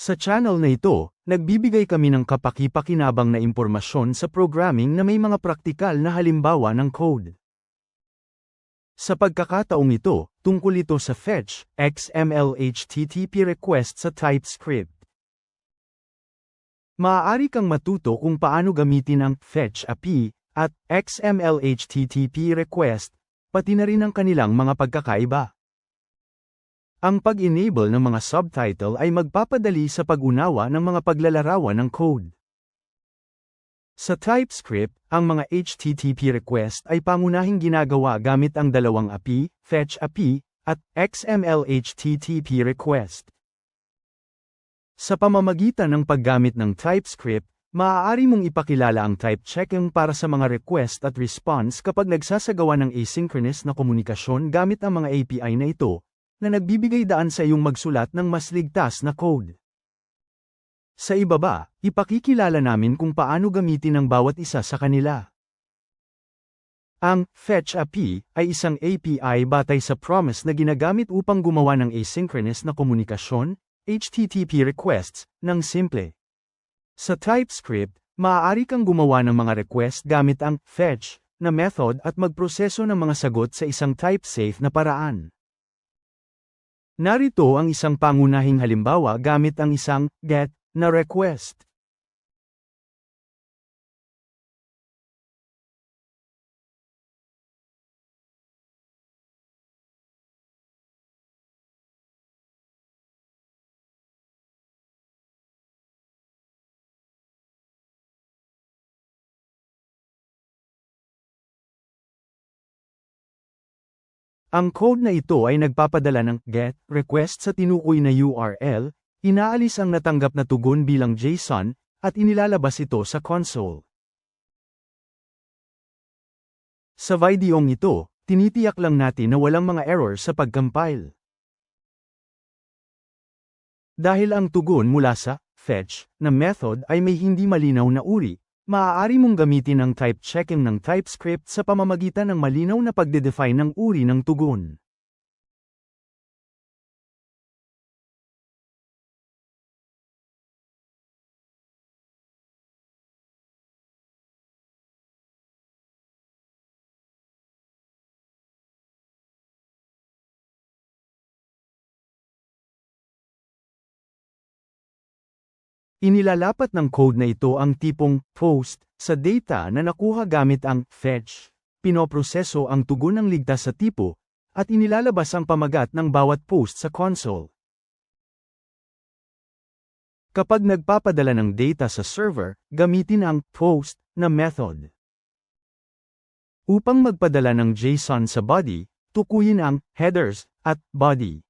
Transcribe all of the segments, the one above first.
Sa channel na ito, nagbibigay kami ng kapaki-pakinabang na impormasyon sa programming na may mga praktikal na halimbawa ng code. Sa pagkakataong ito, tungkol ito sa fetch, XML HTTP request sa TypeScript. Maaari kang matuto kung paano gamitin ang fetch API at XML HTTP request, pati na rin ang kanilang mga pagkakaiba. Ang pag-enable ng mga subtitle ay magpapadali sa pag-unawa ng mga paglalarawan ng code. Sa TypeScript, ang mga HTTP request ay pangunahing ginagawa gamit ang dalawang API, Fetch API, at XML HTTP request. Sa pamamagitan ng paggamit ng TypeScript, maaari mong ipakilala ang type checking para sa mga request at response kapag nagsasagawa ng asynchronous na komunikasyon gamit ang mga API na ito, na nagbibigay daan sa iyong magsulat ng mas ligtas na code. Sa ibaba, ipakikilala namin kung paano gamitin ang bawat isa sa kanila. Ang Fetch API ay isang API batay sa promise na ginagamit upang gumawa ng asynchronous na komunikasyon, HTTP requests, ng simple. Sa TypeScript, maaari kang gumawa ng mga request gamit ang fetch na method at magproseso ng mga sagot sa isang type-safe na paraan. Narito ang isang pangunahing halimbawa gamit ang isang get na request. Ang code na ito ay nagpapadala ng GET request sa tinukoy na URL, inaalis ang natanggap na tugon bilang JSON, at inilalabas ito sa console. Sa videong ito, tinitiyak lang natin na walang mga error sa pagcompile. Dahil ang tugon mula sa fetch na method ay may hindi malinaw na uri, Maaari mong gamitin ang type checking ng TypeScript sa pamamagitan ng malinaw na pagde-define ng uri ng tugon. Inilalapat ng code na ito ang tipong post sa data na nakuha gamit ang fetch. Pinoproseso ang tugon ng ligtas sa tipo, at inilalabas ang pamagat ng bawat post sa console. Kapag nagpapadala ng data sa server, gamitin ang post na method. Upang magpadala ng JSON sa body, tukuyin ang headers at body.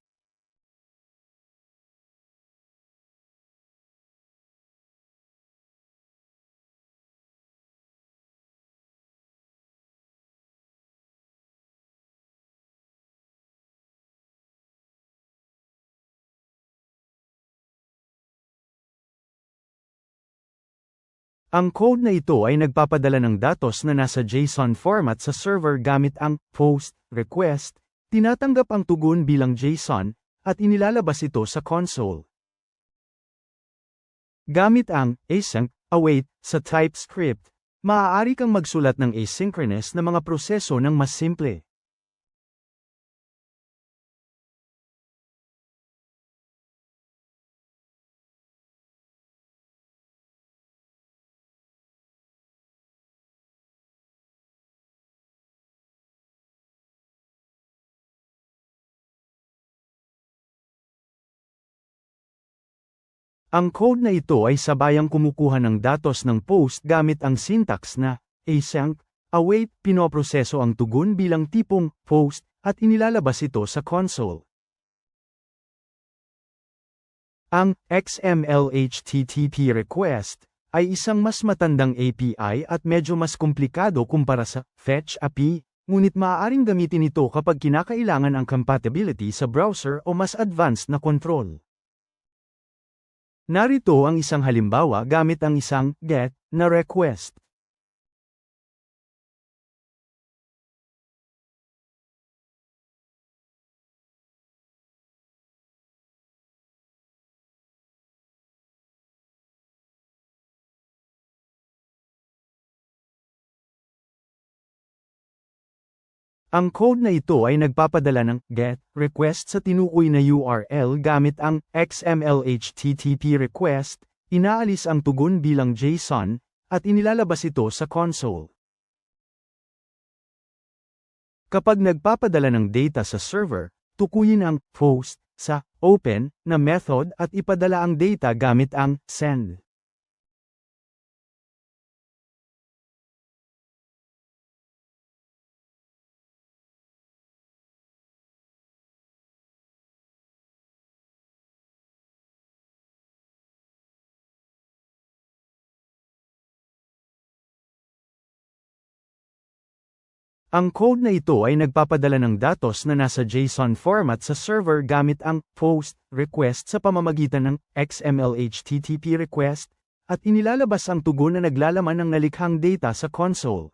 Ang code na ito ay nagpapadala ng datos na nasa JSON format sa server gamit ang post request, tinatanggap ang tugon bilang JSON, at inilalabas ito sa console. Gamit ang async await sa TypeScript, maaari kang magsulat ng asynchronous na mga proseso ng mas simple. Ang code na ito ay sabayang kumukuha ng datos ng post gamit ang syntax na async, await, pinoproseso ang tugon bilang tipong post, at inilalabas ito sa console. Ang XML HTTP request ay isang mas matandang API at medyo mas komplikado kumpara sa Fetch API, ngunit maaaring gamitin ito kapag kinakailangan ang compatibility sa browser o mas advanced na control. Narito ang isang halimbawa gamit ang isang get na request. Ang code na ito ay nagpapadala ng GET request sa tinukoy na URL gamit ang XML HTTP request, inaalis ang tugon bilang JSON, at inilalabas ito sa console. Kapag nagpapadala ng data sa server, tukuyin ang post sa open na method at ipadala ang data gamit ang send. Ang code na ito ay nagpapadala ng datos na nasa JSON format sa server gamit ang post request sa pamamagitan ng XML HTTP request at inilalabas ang tugon na naglalaman ng nalikhang data sa console.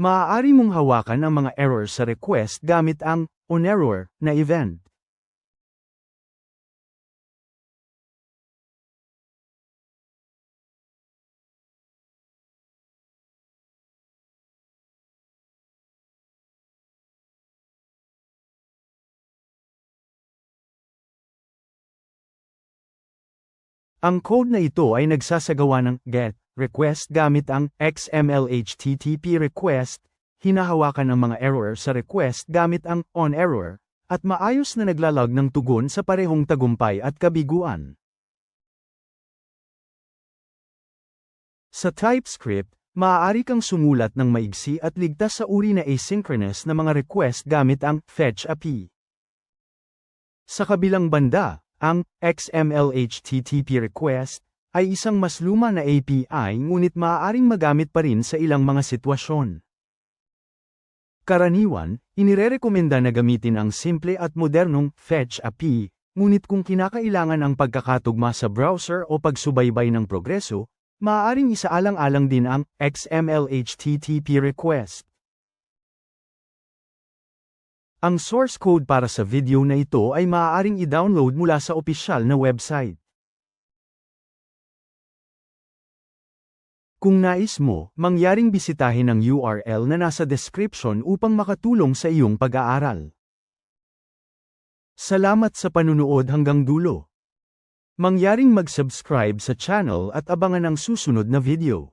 Maaari mong hawakan ang mga error sa request gamit ang onError na event. Ang code na ito ay nagsasagawa ng GET request gamit ang XML HTTP request, hinahawakan ang mga error sa request gamit ang onError, at maayos na naglalag ng tugon sa parehong tagumpay at kabiguan. Sa TypeScript, maaari kang sumulat ng maigsi at ligtas sa uri na asynchronous na mga request gamit ang Fetch API. Sa kabilang banda, ang XML HTTP request ay isang mas luma na API ngunit maaaring magamit pa rin sa ilang mga sitwasyon. Karaniwan, inirerekomenda na gamitin ang simple at modernong Fetch API, ngunit kung kinakailangan ang pagkakatugma sa browser o pagsubaybay ng progreso, maaaring isaalang-alang din ang XML HTTP request. Ang source code para sa video na ito ay maaaring i-download mula sa opisyal na website. Kung nais mo, mangyaring bisitahin ang URL na nasa description upang makatulong sa iyong pag-aaral. Salamat sa panunood hanggang dulo. Mangyaring mag-subscribe sa channel at abangan ang susunod na video.